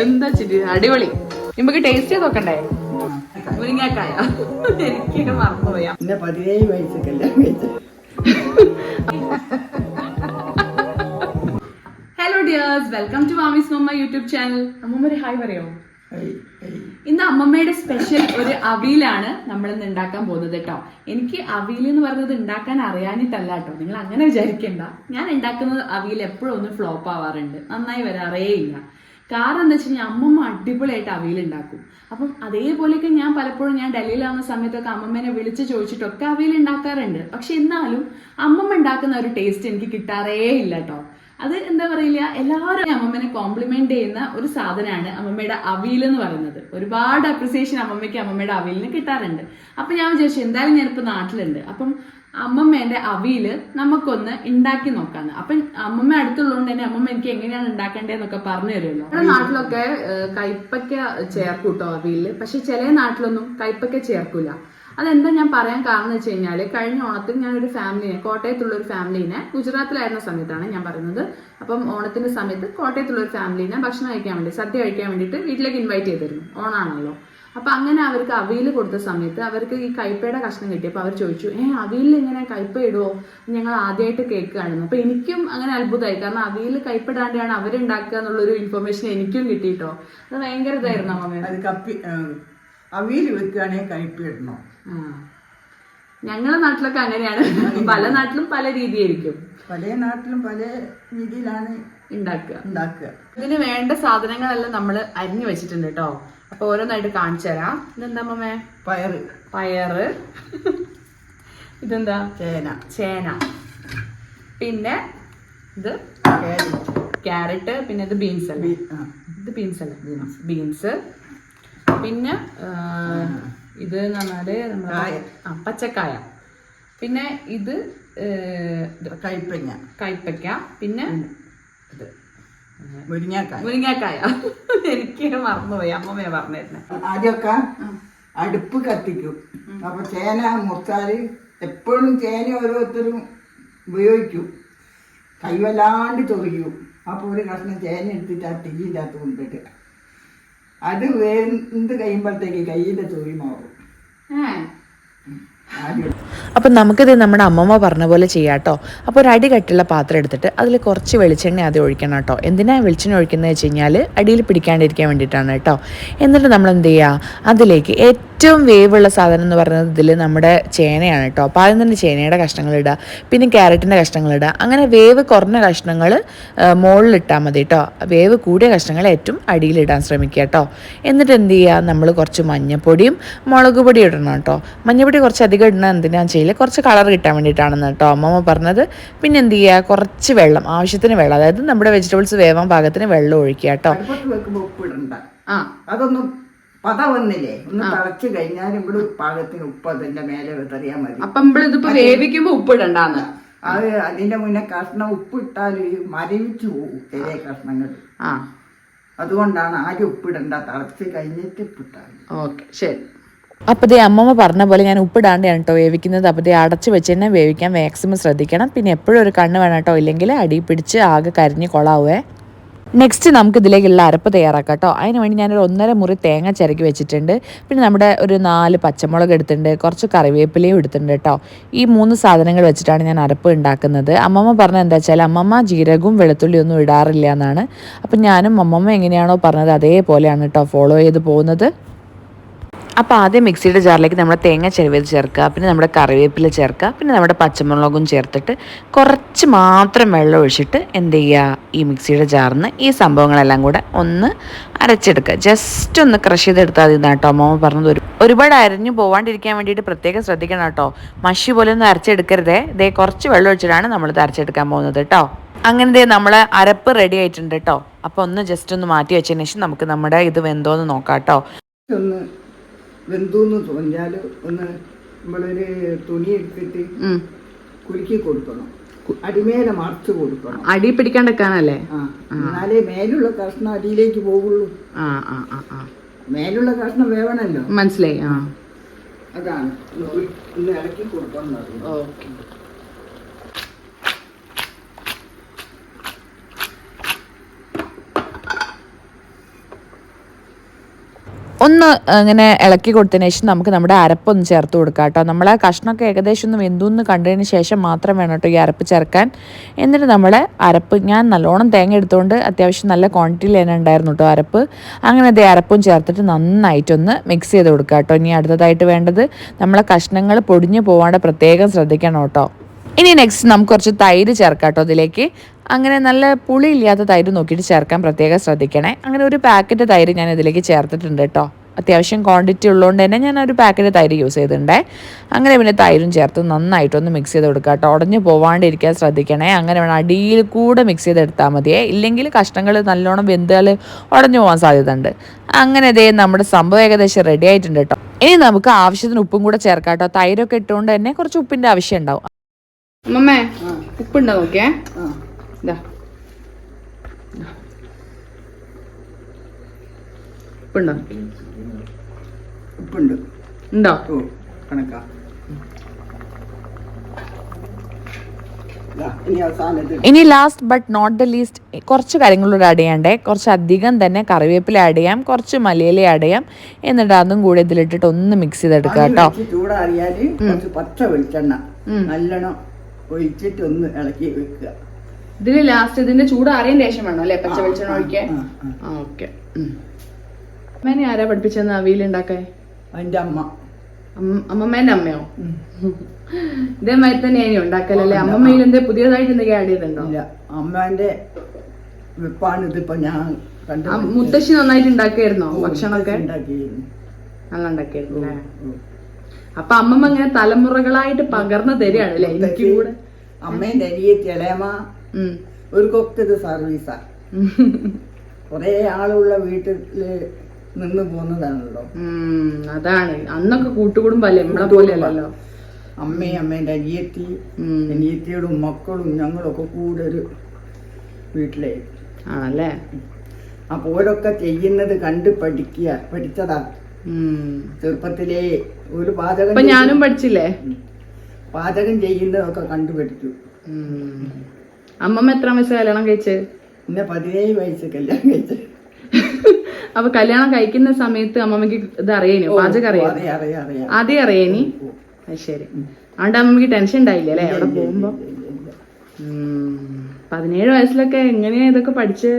എന്താ ചിരി? അടിപൊളി. നമുക്ക് ടേസ്റ്റ് ചെയ്ത് നോക്കണ്ടേ? മുരിങ്ങാക്കായ. എനിക്ക് മറന്നുപോയാ പിന്നെ പതിനേഴ് വയസ്സ് കല്യാണം കഴിച്ചു. Hello dears welcome to mommy's mamma YouTube channel അമ്മമ്മ ഒരു ഹായ് പറയോ? ഇന്ന് അമ്മമ്മയുടെ സ്പെഷ്യൽ ഒരു അവിയിലാണ് നമ്മൾ ഇന്ന് ഉണ്ടാക്കാൻ പോകുന്നത് കേട്ടോ. എനിക്ക് അവിയൽ എന്ന് പറഞ്ഞത് ഉണ്ടാക്കാൻ അറിയാനിട്ടല്ല കേട്ടോ. നിങ്ങൾ അങ്ങനെ വിചാരിക്കണ്ട. ഞാൻ ഉണ്ടാക്കുന്നത് അവിയൽ എപ്പോഴും ഒന്ന് ഫ്ലോപ്പ് ആവാറുണ്ട്. നന്നായി വരാറേ ഇല്ല കാരണം എന്താ വെച്ച് കഴിഞ്ഞാൽ അമ്മമ്മ അടിപൊളിയായിട്ട് അവയിൽ ഉണ്ടാക്കും അപ്പം അതേപോലെയൊക്കെ ഞാൻ പലപ്പോഴും ഞാൻ ഡൽഹിയിലാവുന്ന സമയത്തൊക്കെ അമ്മമ്മേനെ വിളിച്ച് ചോദിച്ചിട്ടൊക്കെ അവയിൽ ഉണ്ടാക്കാറുണ്ട് പക്ഷെ എന്നാലും അമ്മമ്മ ഉണ്ടാക്കുന്ന ഒരു ടേസ്റ്റ് എനിക്ക് കിട്ടാറേ ഇല്ല കേട്ടോ അത് എന്താ പറയില്ല എല്ലാവരും അമ്മമ്മനെ കോംപ്ലിമെന്റ് ചെയ്യുന്ന ഒരു സാധനമാണ് അമ്മമ്മയുടെ അവിയൽ എന്ന് പറയുന്നത്. ഒരുപാട് അപ്രിസിയേഷൻ അമ്മമ്മയ്ക്ക് അമ്മമ്മയുടെ അവിയലിന് കിട്ടാറുണ്ട്. അപ്പൊ ഞാൻ വിചാരിച്ചു എന്തായാലും ഞാനിപ്പോ നാട്ടിലുണ്ട്. അപ്പം അമ്മമ്മേന്റെ അവിയിൽ നമുക്കൊന്ന് ഉണ്ടാക്കി നോക്കാന്ന്. അപ്പം അമ്മമ്മ അടുത്തുള്ളതുകൊണ്ട് തന്നെ അമ്മമ്മ എനിക്ക് എങ്ങനെയാണ് ഉണ്ടാക്കേണ്ടതെന്നൊക്കെ പറഞ്ഞു തരുമല്ലോ. നമ്മുടെ നാട്ടിലൊക്കെ കൈപ്പക്ക ചേർക്കൂട്ടോ അവിയിൽ. പക്ഷെ ചില നാട്ടിലൊന്നും കൈപ്പക്ക ചേർക്കൂല. അതെന്താ ഞാൻ പറയാൻ കാരണം വെച്ച് കഴിഞ്ഞാൽ കഴിഞ്ഞ ഓണത്തിൽ ഞാൻ ഒരു ഫാമിലിനെ കോട്ടയത്തുള്ള ഒരു ഫാമിലിനെ ഗുജറാത്തിലായിരുന്ന സമയത്താണ് ഞാൻ പറയുന്നത്. അപ്പം ഓണത്തിന്റെ സമയത്ത് കോട്ടയത്തുള്ള ഒരു ഫാമിലിനെ ഭക്ഷണം കഴിക്കാൻ വേണ്ടി സദ്യ കഴിക്കാൻ വേണ്ടിയിട്ട് വീട്ടിലേക്ക് ഇൻവൈറ്റ് ചെയ്തിരുന്നു. ഓണാണല്ലോ. അപ്പൊ അങ്ങനെ അവർക്ക് അവിയൽ കൊടുത്ത സമയത്ത് അവർക്ക് ഈ കൈപ്പയുടെ കഷ്ണം കിട്ടി കിട്ടിയപ്പോൾ അവർ ചോദിച്ചു ഏ അവിയിൽ ഇങ്ങനെ കൈപ്പ ഇടുവോ? ഞങ്ങൾ ആദ്യമായിട്ട് കേൾക്കുകയാണെന്ന് അപ്പൊ എനിക്കും അങ്ങനെ അത്ഭുതമായി. കാരണം അവിയൽ കൈപ്പിടാണ്ടാണ് അവരുണ്ടാക്കുക എന്നുള്ളൊരു ഇൻഫർമേഷൻ എനിക്കും കിട്ടിയിട്ടോ. അത് ഭയങ്കര ഇതായിരുന്നു അമ്മ. അത് കപ്പി അവിയിൽ വെക്കുകയാണെങ്കിൽ കഴിപ്പിടണം ഇടണോ? ഞങ്ങളെ നാട്ടിലൊക്കെ അങ്ങനെയാണ്. പല നാട്ടിലും പല രീതിയായിരിക്കും. പല നാട്ടിലും പല രീതിയിലാണ് ഉണ്ടാക്കുക. ഉണ്ടാക്കുക. ഇതിന് വേണ്ട സാധനങ്ങളെല്ലാം നമ്മൾ അരിഞ്ഞു വെച്ചിട്ടുണ്ട് കേട്ടോ. അപ്പൊ ഓരോന്നായിട്ട് കാണിച്ചു തരാം. ഇതെന്താ മമ്മേ പയറ്. പയറ്. ഇതെന്താ? ചേന. ചേന. പിന്നെ ഇത് ക്യാരറ്റ്. പിന്നെ ഇത് ബീൻസ് അല്ലേ? ഇത് ബീൻസ് അല്ലേ? ബീൻസ്. പിന്നെ ഇത് എന്ന് പറഞ്ഞാൽ പച്ചക്കായ. പിന്നെ ഇത് ഏ, കൈപ്പക്ക കൈപ്പയ്ക്ക പിന്നെ ഇത്. മുരിങ്ങാക്കായ. മുരിങ്ങാക്കായ. എനിക്ക് മറന്നുപോയി. അമ്മമ്മയാ പറഞ്ഞിരുന്നെ. ആദ്യമൊക്കെ അടുപ്പ് കത്തിക്കും. അപ്പൊ ചേന മുറിച്ചാൽ എപ്പോഴും ചേന ഓരോരുത്തരും ഉപയോഗിക്കും. കൈവല്ലാണ്ട് ചൊറിയും. അപ്പോൾ ഒരു കഷ്ണം ചേന എടുത്തിട്ട് ആ തീയിന്റെ അകത്ത് കൊണ്ടിട്ട് അത് വേണ്ട കഴിയുമ്പോഴത്തേക്ക് കയ്യിന്റെ ചൊറി മാറും. അപ്പം നമുക്കിത് നമ്മുടെ അമ്മമ്മ പറഞ്ഞ പോലെ ചെയ്യാം കേട്ടോ അപ്പോൾ ഒരു അടി കട്ടുള്ള പാത്രം എടുത്തിട്ട് അതിൽ കുറച്ച് വെളിച്ചെണ്ണ ആദ്യം ഒഴിക്കണം കേട്ടോ. എന്തിനാണ് വെളിച്ചെണ്ണ ഒഴിക്കുന്നത് വെച്ച് കഴിഞ്ഞാൽ അടിയിൽ പിടിക്കാണ്ടിരിക്കാൻ വേണ്ടിയിട്ടാണ് കേട്ടോ. എന്നിട്ട് നമ്മൾ എന്ത് ചെയ്യുക? അതിലേക്ക് ഏറ്റവും വേവുള്ള സാധനം എന്ന് പറയുന്നത് ഇതിൽ നമ്മുടെ ചേനയാണ് കേട്ടോ അപ്പോൾ ആദ്യം തന്നെ ചേനയുടെ കഷ്ണങ്ങൾ ഇടുക പിന്നെ ക്യാരറ്റിന്റെ കഷ്ണങ്ങൾ ഇടുക അങ്ങനെ വേവ് കുറഞ്ഞ കഷ്ണങ്ങൾ മുകളിലിട്ടാൽ മതി കേട്ടോ വേവ് കൂടിയ കഷ്ണങ്ങൾ ഏറ്റവും അടിയിലിടാൻ ശ്രമിക്കുക കേട്ടോ എന്നിട്ട് എന്ത് ചെയ്യുക നമ്മൾ കുറച്ച് മഞ്ഞപ്പൊടിയും മുളക് പൊടി ഇടണം കേട്ടോ മഞ്ഞപ്പൊടി കുറച്ച് അധികം ഇടണം എന്തിനാണെന്ന് ചെയ്യില്ല കുറച്ച് കളർ കിട്ടാൻ വേണ്ടിയിട്ടാണെന്ന് കേട്ടോ അമ്മമ്മ പറഞ്ഞത്. പിന്നെ എന്ത് ചെയ്യുക കുറച്ച് വെള്ളം ആവശ്യത്തിന് വെള്ളം. അതായത് നമ്മുടെ വെജിറ്റബിൾസ് വേവാൻ പാകത്തിന് വെള്ളം ഒഴിക്കുക കേട്ടോ അതൊന്നും പത വന്നില്ലേ ഒന്ന് തിളച്ചു കഴിഞ്ഞാൽ ഇവിടെ പാകത്തിന് ഉപ്പ് അതിന്റെ മേലെ വിതറിയാൽ മതി. അപ്പൊ നമ്മളിതിപ്പോ വേവിക്കുമ്പോ ഉപ്പിടണ്ടാന്ന്. അത് അതിന്റെ മുന്നേ കഷ്ണം ഉപ്പിട്ടാൽ മരവിച്ചു പോകും ചെറിയ കഷ്ണങ്ങൾ. ആ. അതുകൊണ്ടാണ് ആദ്യം ഉപ്പിടണ്ട തിളച്ച് കഴിഞ്ഞിട്ട് ഉപ്പിട്ടാൽ. ഓക്കെ ശരി. അപ്പോൾ ദേ അമ്മമ്മ പറഞ്ഞ പോലെ ഞാൻ ഉപ്പിടാണ്ടാണ് കേട്ടോ വേവിക്കുന്നത്. അപ്പോൾ ദേ അടച്ച് വെച്ച് തന്നെ വേവിക്കാൻ മാക്സിമം ശ്രദ്ധിക്കണം. പിന്നെ എപ്പോഴും ഒരു കണ്ണ് വേണം കേട്ടോ. ഇല്ലെങ്കിൽ അടി പിടിച്ച് ആകെ കരിഞ്ഞ് കൊളാവേ. നെക്സ്റ്റ് നമുക്ക് ഇതിലേക്കുള്ള അരപ്പ് തയ്യാറാക്കാം കേട്ടോ അതിന് വേണ്ടി ഞാനൊരു ഒന്നര മുറി തേങ്ങ ചിരക്കി വെച്ചിട്ടുണ്ട്. പിന്നെ നമ്മുടെ ഒരു നാല് പച്ചമുളക് എടുത്തിട്ടുണ്ട്. കുറച്ച് കറിവേപ്പിലയും എടുത്തിട്ടുണ്ട് കേട്ടോ ഈ മൂന്ന് സാധനങ്ങൾ വെച്ചിട്ടാണ് ഞാൻ അരപ്പ് ഉണ്ടാക്കുന്നത്. അമ്മമ്മ പറഞ്ഞത് എന്താ വെച്ചാൽ അമ്മമ്മ ജീരകവും വെളുത്തുള്ളിയും ഒന്നും ഇടാറില്ല എന്നാണ്. അപ്പം ഞാനും അമ്മമ്മ എങ്ങനെയാണോ പറഞ്ഞത് അതേപോലെയാണ് കേട്ടോ ഫോളോ ചെയ്ത് പോകുന്നത്. അപ്പോൾ ആദ്യം മിക്സിയുടെ ജാറിലേക്ക് നമ്മുടെ തേങ്ങ ചെരുവേത് ചേർക്കുക പിന്നെ നമ്മുടെ കറിവേപ്പില ചേർക്കുക പിന്നെ നമ്മുടെ പച്ചമുളകും ചേർത്തിട്ട് കുറച്ച് മാത്രം വെള്ളം ഒഴിച്ചിട്ട് എന്ത് ചെയ്യുക? ഈ മിക്സിയുടെ ജാറിൽ നിന്ന് ഈ സംഭവങ്ങളെല്ലാം കൂടെ ഒന്ന് അരച്ചെടുക്കുക. ജസ്റ്റ് ഒന്ന് ക്രഷ് ചെയ്തെടുത്താൽ മതി കേട്ടോ. അമ്മ പറഞ്ഞത് ഒരു ഒരുപാട് അരഞ്ഞു പോവാണ്ടിരിക്കാൻ വേണ്ടിയിട്ട് പ്രത്യേകം ശ്രദ്ധിക്കണം കേട്ടോ. മഷി പോലെ ഒന്നും അരച്ചെടുക്കരുതേ. ഇതേ കുറച്ച് വെള്ളം ഒഴിച്ചിട്ടാണ് നമ്മളിത് അരച്ചെടുക്കാൻ പോകുന്നത് കേട്ടോ. അങ്ങനെ നമ്മളെ അരപ്പ് റെഡി ആയിട്ടുണ്ട് കേട്ടോ. അപ്പോൾ ഒന്ന് ജസ്റ്റ് ഒന്ന് മാറ്റി വെച്ചതിന് ശേഷം നമുക്ക് നമ്മുടെ ഇത് വെന്തോന്ന് നോക്കാം കേട്ടോ. വെന്തുന്ന് തോന്നിയാൽ ഒന്ന് നമ്മളൊരു തുണി എടുത്തിട്ട്. കുലുക്കി കൊടുക്കണം. അടിമേലെ മറച്ചു കൊടുക്കണം. അടി പിടിക്കാണ്ടിരിക്കാനല്ലേ എന്നാലേ മേലുള്ള കഷ്ണം അടിയിലേക്ക് പോകുള്ളൂ മേലുള്ള കഷ്ണം വേവണല്ലോ. മനസ്സിലായി അതാണ്. ഒന്ന് ഇളക്കി കൊടുക്കണം ഓക്കെ. ഒന്ന് ഇങ്ങനെ ഇളക്കി കൊടുത്തതിന് ശേഷം നമുക്ക് നമ്മുടെ അരപ്പൊന്ന് ചേർത്ത് കൊടുക്കാം കേട്ടോ. നമ്മളെ കഷ്ണമൊക്കെ ഏകദേശം ഒന്ന് വെന്തുന്ന് കണ്ടതിന് ശേഷം മാത്രം വേണം കേട്ടോ ഈ അരപ്പ് ചേർക്കാൻ. എന്നിട്ട് നമ്മൾ അരപ്പ് ഞാൻ നല്ലോണം തേങ്ങ എടുത്തുകൊണ്ട് അത്യാവശ്യം നല്ല ക്വാണ്ടിറ്റിയിൽ തന്നെ ഉണ്ടായിരുന്നു കേട്ടോ അരപ്പ്. അങ്ങനെ അതേ അരപ്പും ചേർത്തിട്ട് നന്നായിട്ടൊന്ന് മിക്സ് ചെയ്ത് കൊടുക്കുക കേട്ടോ. ഇനി അടുത്തതായിട്ട് വേണ്ടത് നമ്മളെ കഷ്ണങ്ങൾ പൊടിഞ്ഞു പോവാണ്ട് പ്രത്യേകം ശ്രദ്ധിക്കണം കേട്ടോ. ഇനി നെക്സ്റ്റ് നമുക്ക് കുറച്ച് തൈര് ചേർക്കാം കേട്ടോ അതിലേക്ക്. അങ്ങനെ നല്ല പുളി ഇല്ലാത്ത തൈര് നോക്കിയിട്ട് ചേർക്കാൻ പ്രത്യേകം ശ്രദ്ധിക്കണേ. അങ്ങനെ ഒരു പാക്കറ്റ് തൈര് ഞാൻ ഇതിലേക്ക് ചേർത്തിട്ടുണ്ട് കേട്ടോ. അത്യാവശ്യം ക്വാണ്ടിറ്റി ഉള്ളതുകൊണ്ട് തന്നെ ഞാൻ ഒരു പാക്കറ്റ് തൈര് യൂസ് ചെയ്തിട്ടുണ്ടേ. അങ്ങനെ പിന്നെ തൈരും ചേർത്ത് നന്നായിട്ടൊന്ന് മിക്സ് ചെയ്ത് കൊടുക്കുക കേട്ടോ. ഉടഞ്ഞു പോവാണ്ടിരിക്കാൻ ശ്രദ്ധിക്കണേ. അങ്ങനെ വേണം അടിയിൽ കൂടെ മിക്സ് ചെയ്തെടുത്താൽ മതിയേ. ഇല്ലെങ്കിൽ കഷ്ണങ്ങൾ നല്ലോണം വെന്താൽ ഉടഞ്ഞു പോകാൻ സാധ്യതയുണ്ട്. അങ്ങനെ ഇതേ നമ്മുടെ സംഭവം ഏകദേശം റെഡി ആയിട്ടുണ്ട് കേട്ടോ. ഇനി നമുക്ക് ആവശ്യത്തിന് ഉപ്പും കൂടെ ചേർക്കാം കേട്ടോ. തൈരൊക്കെ ഇട്ടുകൊണ്ട് തന്നെ കുറച്ച് ഉപ്പിന്റെ ആവശ്യം ഉണ്ടാവും. അമ്മമ്മേ ഉപ്പുണ്ടോ നോക്കിയേ? ഇതാ ഉപ്പുണ്ടോ? ഉപ്പുണ്ട്. ഉണ്ടോ? കണക്കാ. ദാ, ഇനി last but not the least കുറച്ച് കാര്യങ്ങളൂടെ ആഡ് ചെയ്യണ്ടേ. കുറച്ച് അധികം തന്നെ കറിവേപ്പില ആഡ് ചെയ്യാം കുറച്ച് മലയില ആഡ് ചെയ്യാം. എന്നിട്ട് അതും കൂടെ ഇതിലിട്ടിട്ട് ഒന്ന് മിക്സ് ചെയ്തെടുക്കാം കേട്ടോ. ചൂടാറിയാൽ കുറച്ച് പച്ച വെളിച്ചെണ്ണ നല്ലോണം ഒഴിച്ചിട്ട് ഒന്ന് ഇളക്കി വെക്കുക. ഇതിന് ലാസ്റ്റ് ഇതിന്റെ ചൂട് അറിയാൻ ശേഷം വേണം അല്ലെ? പച്ച വെളിച്ചെണ്ണ ഒഴിക്കാൻ? ആ, ഓക്കെ അമ്മേനെ ആരാ പഠിപ്പിച്ചെന്ന് അവിയൽ ഉണ്ടാക്കാൻ? അതിന്റെ അമ്മ. അമ്മമ്മേന്റെ അമ്മയോ. ഇതേമാതിരി തന്നെ ഇനി ഉണ്ടാക്കലല്ലേ അമ്മമ്മയിൽ എന്തേ പുതിയതായിട്ട് എന്തെങ്കിലും ആഡ് ചെയ്തിട്ടുണ്ടോ? ഇല്ല. അമ്മേന്റെ വെപ്പാണ് ഇതിപ്പോ ഞാൻ മുത്തശ്ശി നന്നായിട്ട് ഉണ്ടാക്കിയായിരുന്നോ ഭക്ഷണമൊക്കെ? ഉണ്ടാക്കിയിരുന്നു. നല്ല ഉണ്ടാക്കിയായിരുന്നു അപ്പൊ അമ്മമ്മ ഇങ്ങനെ തലമുറകളായിട്ട് പകർന്നു തരികയാണ് അല്ലെ? എനിക്ക് കൂടെ. അമ്മേന്റെ ഉം. ഒരു കൊക്കത് സർവീസാ. കൊറേ ആളുള്ള വീട്ടിൽ നിന്ന് പോകുന്നതാണല്ലോ ഉം, അതാണ്. അന്നൊക്കെ കൂട്ടുകുടുംബല്ലേ നമ്മളെ പോലെ അല്ലല്ലോ അമ്മയും അമ്മേന്റെ അനിയത്തി. അനിയത്തിയോടും മക്കളും ഞങ്ങളൊക്കെ കൂടെ ഒരു വീട്ടിലെ. ആണല്ലേ? അപ്പൊ ഓരൊക്കെ ചെയ്യുന്നത് കണ്ട് പഠിക്കുക പഠിച്ചതാ. ചെറുപ്പത്തിലേ ഒരു പാചകം ഞാനും പഠിച്ചില്ലേ? പാചകം ചെയ്യുന്നതൊക്കെ കണ്ടുപിടിച്ചു. അമ്മമ്മ എത്ര വയസ്സ് കല്യാണം കഴിച്ച്? പിന്നെ പതിനേഴ് വയസ്സ് കല്യാണം കഴിച്ച്. അപ്പൊ കല്യാണം കഴിക്കുന്ന സമയത്ത് അമ്മമ്മക്ക് ഇത് അറിയാനോ? പാചകം അറിയാം അതേ ആദ്യം അറിയാനി? ശരി. അതുകൊണ്ട് അമ്മമ്മക്ക് ടെൻഷൻ ഉണ്ടായില്ല അല്ലേ? അവിടെ പോകുമ്പോ. പതിനേഴ് വയസ്സിലൊക്കെ എങ്ങനെയാ ഇതൊക്കെ പഠിച്ച്?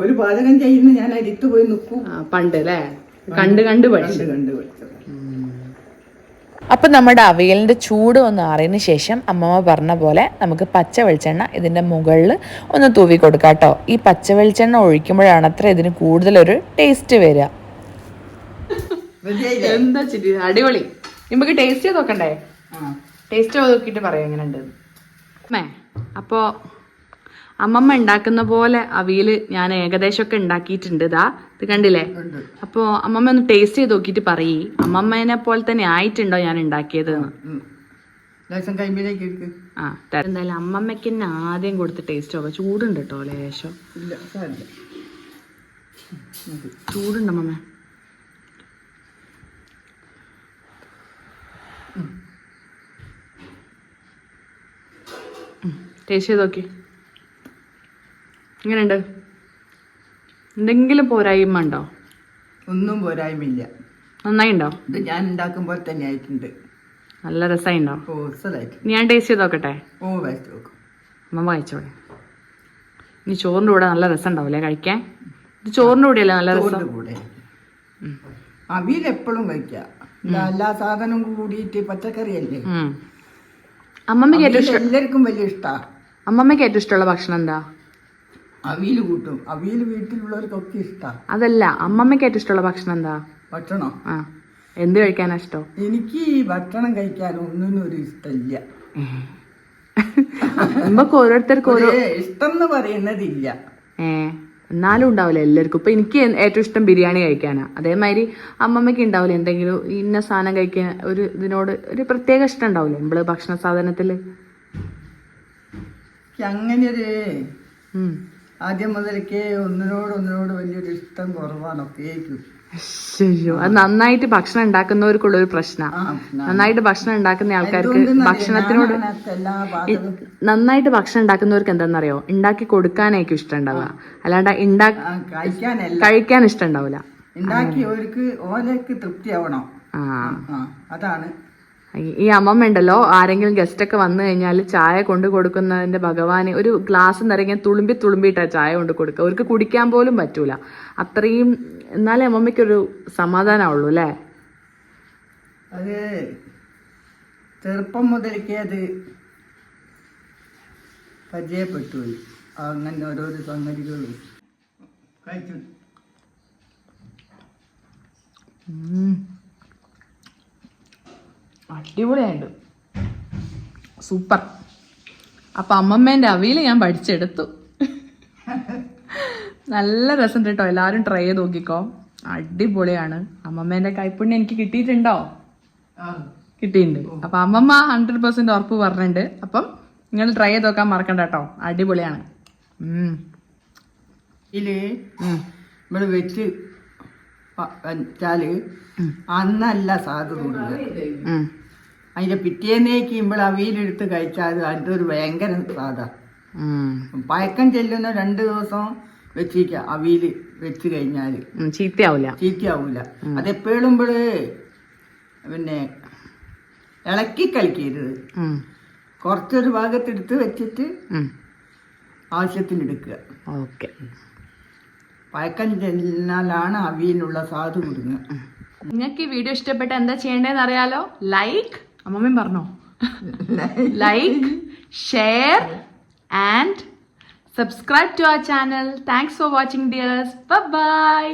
ഒരു പാചകം ചെയ്യുന്ന ഞാൻ അരിത്ത് പോയി നിൽക്കും പണ്ട് അല്ലേ? കണ്ട് കണ്ട് പഠിച്ചു. കണ്ട് പഠിച്ചത് അപ്പം നമ്മുടെ അവയലിന്റെ ചൂട് ഒന്ന് ആറിയതിന് ശേഷം അമ്മമ്മ പറഞ്ഞ പോലെ നമുക്ക് പച്ച വെളിച്ചെണ്ണ ഇതിന്റെ മുകളിൽ ഒന്ന് തൂവി കൊടുക്കാം കേട്ടോ. ഈ പച്ച വെളിച്ചെണ്ണ ഒഴിക്കുമ്പോഴാണ് അത്ര ഇതിന് ഒരു ടേസ്റ്റ് വരിക? എന്താ ചിരി? അടിപൊളി. നമുക്ക് ടേസ്റ്റ് ചെയ്ത് നോക്കണ്ടേ? ആ. ടേസ്റ്റ് നോക്കിയിട്ട് പറയാം എങ്ങനെയുണ്ട് അമ്മേ അപ്പോൾ അമ്മമ്മ ഉണ്ടാക്കുന്ന പോലെ അവിയൽ ഞാൻ ഏകദേശമൊക്കെ ഉണ്ടാക്കിയിട്ടുണ്ട് ഇതാ ഇത് കണ്ടില്ലേ? അപ്പോ അപ്പോൾ അമ്മമ്മ ഒന്ന് ടേസ്റ്റ് ചെയ്ത് നോക്കിയിട്ട് പറയേ. അമ്മമ്മേനെ പോലെ തന്നെ ആയിട്ടുണ്ടോ ഞാൻ ഉണ്ടാക്കിയത്? ആ എന്തായാലും അമ്മമ്മയ്ക്ക് തന്നെ ആദ്യം കൊടുത്ത് ടേസ്റ്റ് നോക്കാം ചൂടുണ്ട് കേട്ടോ ലേശം. ചൂടുണ്ട് അമ്മമ്മ. ടേസ്റ്റ് ചെയ്ത് നോക്കി. എങ്ങനെയുണ്ട്? എന്തെങ്കിലും പോരായ്മ ഉണ്ടോ? ഒന്നും പോരായ്മയില്ല. നന്നായി ഉണ്ടോ ഇത് ഞാൻ ഉണ്ടാക്കുമ്പോൾ തന്നെ ആയിട്ടുണ്ട്. നല്ല രസമുണ്ടോ ഓ ഞാൻ ടേസ്റ്റ് ചെയ്ത് നോക്കട്ടെ. ഓ വായിച്ചു നോക്കും. അമ്മ വായിച്ചോളെ ഇനി ചോറിന്റെ കൂടെ നല്ല രസം ഉണ്ടാവില്ലേ കഴിക്കാൻ? ഇത് ചോറിന്റെ കൂടെയല്ലേ നല്ല രസം? കൂടെ. അവിയൽ എപ്പോഴും കഴിക്കുക എന്താ എല്ലാ സാധനവും കൂടിയിട്ട് പച്ചക്കറിയല്ലേ? അല്ലേ അമ്മമ്മക്ക് ഏറ്റവും ഇഷ്ടം എല്ലാവർക്കും വലിയ ഇഷ്ടമാണ് അമ്മമ്മക്ക് ഏറ്റവും ഇഷ്ടമുള്ള ഭക്ഷണം എന്താ? അവിയൽ കൂട്ടും. അവിയൽ വീട്ടിലുള്ളവർക്കൊക്കെ ഇഷ്ടമാണ് അതല്ല അമ്മമ്മയ്ക്ക് ഏറ്റവും ഇഷ്ടമുള്ള ഭക്ഷണം എന്താ? ഭക്ഷണം? ആ. എന്ത് കഴിക്കാനാ ഇഷ്ടം? എനിക്ക് ഭക്ഷണം കഴിക്കാൻ ഒന്നും ഒരു ഇഷ്ടമില്ല. നമുക്ക് ഓരോരുത്തർക്ക് ഓരോ ഇഷ്ടം എന്ന് പറയുന്നതില്ല. ഏ എന്നാലും ഉണ്ടാവില്ല എല്ലാവർക്കും. ഇപ്പൊ എനിക്ക് ഏറ്റവും ഇഷ്ടം ബിരിയാണി കഴിക്കാനാ. അതേമാതിരി അമ്മമ്മയ്ക്ക് ഉണ്ടാവില്ല എന്തെങ്കിലും ഇന്ന സാധനം കഴിക്കാൻ ഒരു ഇതിനോട് ഒരു പ്രത്യേക ഇഷ്ടം ഉണ്ടാവില്ല. നമ്മൾ ഭക്ഷണ സാധനത്തിൽ. എനിക്ക് അങ്ങനെ ഒരു ഉം. ആദ്യം മുതൽക്കേ ഒന്നിനോട് ഒന്നിനോട് വലിയൊരു ഇഷ്ടം ആയിരിക്കും ശരിയോ. അത് നന്നായിട്ട് ഭക്ഷണം ഉണ്ടാക്കുന്നവർക്കുള്ള ഒരു പ്രശ്ന. നന്നായിട്ട്. ഭക്ഷണം ഉണ്ടാക്കുന്ന ആൾക്കാർക്ക് ഭക്ഷണത്തിനോട് നന്നായിട്ട് ഭക്ഷണം ഉണ്ടാക്കുന്നവർക്ക് എന്താണെന്നറിയോ ഉണ്ടാക്കി കൊടുക്കാനായിരിക്കും ഇഷ്ടം ഉണ്ടാവുക അല്ലാണ്ട് കഴിക്കാൻ ഇഷ്ടം ഉണ്ടാവില്ല ഉണ്ടാക്കി അവർക്ക് ഓലക്ക് തൃപ്തിയാവണം. ആ ആ. അതാണ്. ഈ- അമ്മ അമ്മമ്മ ഉണ്ടല്ലോ ആരെങ്കിലും ഗസ്റ്റ് ഒക്കെ വന്നു കഴിഞ്ഞാൽ ചായ കൊണ്ട് കൊടുക്കുന്നതിന്റെ ഭഗവാന് ഒരു ഗ്ലാസ് നിറങ്ങി തുളുമ്പി തുളുമ്പിയിട്ടാണ് ചായ കൊണ്ട് കൊടുക്കുക. അവർക്ക് കുടിക്കാൻ പോലും പറ്റൂല. അത്രയും എന്നാലേ അമ്മമ്മയ്ക്കൊരു സമാധാനമുള്ളൂ അല്ലേ? അത് ചെറുപ്പം മുതൽക്കേ അത് പരിചയപ്പെട്ടു അങ്ങനെ ഓരോരോ സംഗതികളും. കഴിച്ചു. അടിപൊളിയായിട്ട്. സൂപ്പർ. അപ്പൊ അമ്മമ്മേന്റെ അവിയിൽ ഞാൻ പഠിച്ചെടുത്തു. നല്ല രസം കേട്ടോ എല്ലാവരും ട്രൈ ചെയ്ത് നോക്കിക്കോ. അടിപൊളിയാണ്. അമ്മമ്മേന്റെ കൈപ്പുണ്യം എനിക്ക് കിട്ടിയിട്ടുണ്ടോ? ആ. കിട്ടിയിട്ടുണ്ട്. അപ്പൊ അമ്മമ്മ ഹൺഡ്രഡ് പെർസെന്റ് ഉറപ്പ് പറഞ്ഞിട്ടുണ്ട്. അപ്പം നിങ്ങൾ ട്രൈ ചെയ്ത് നോക്കാൻ മറക്കണ്ട കേട്ടോ. അടിപൊളിയാണ്. വെച്ച് വെച്ചാൽ അന്നല്ല സാധു അതിന്റെ പിറ്റേന്നേക്ക് നമ്മൾ അവിയിലെടുത്ത് കഴിച്ചാൽ അതൊരു ഭയങ്കര സാധാ. പഴക്കം ചെല്ലുന്ന രണ്ട് ദിവസം വെച്ചിരിക്കുക അവിയിൽ വെച്ച് കഴിഞ്ഞാൽ ചീത്തയാവില്ല ചീത്തയാവില്ല അതെപ്പോഴും പിന്നെ ഇളക്കി കളിക്കരുത്. കുറച്ചൊരു ഭാഗത്തെടുത്ത് വെച്ചിട്ട്. ആവശ്യത്തിന് എടുക്കുക ഓക്കെ. പഴക്കം ചെന്നാലാണ് അവിയിലുള്ള സാധു കൊടുങ്ങുക. നിങ്ങൾക്ക് ഈ വീഡിയോ ഇഷ്ടപ്പെട്ട എന്താ ചെയ്യേണ്ടതെന്ന് അറിയാലോ? ലൈക്ക് അമ്മമ്മയും പറഞ്ഞോ? Like share and subscribe to our channel thanks for watching dears bye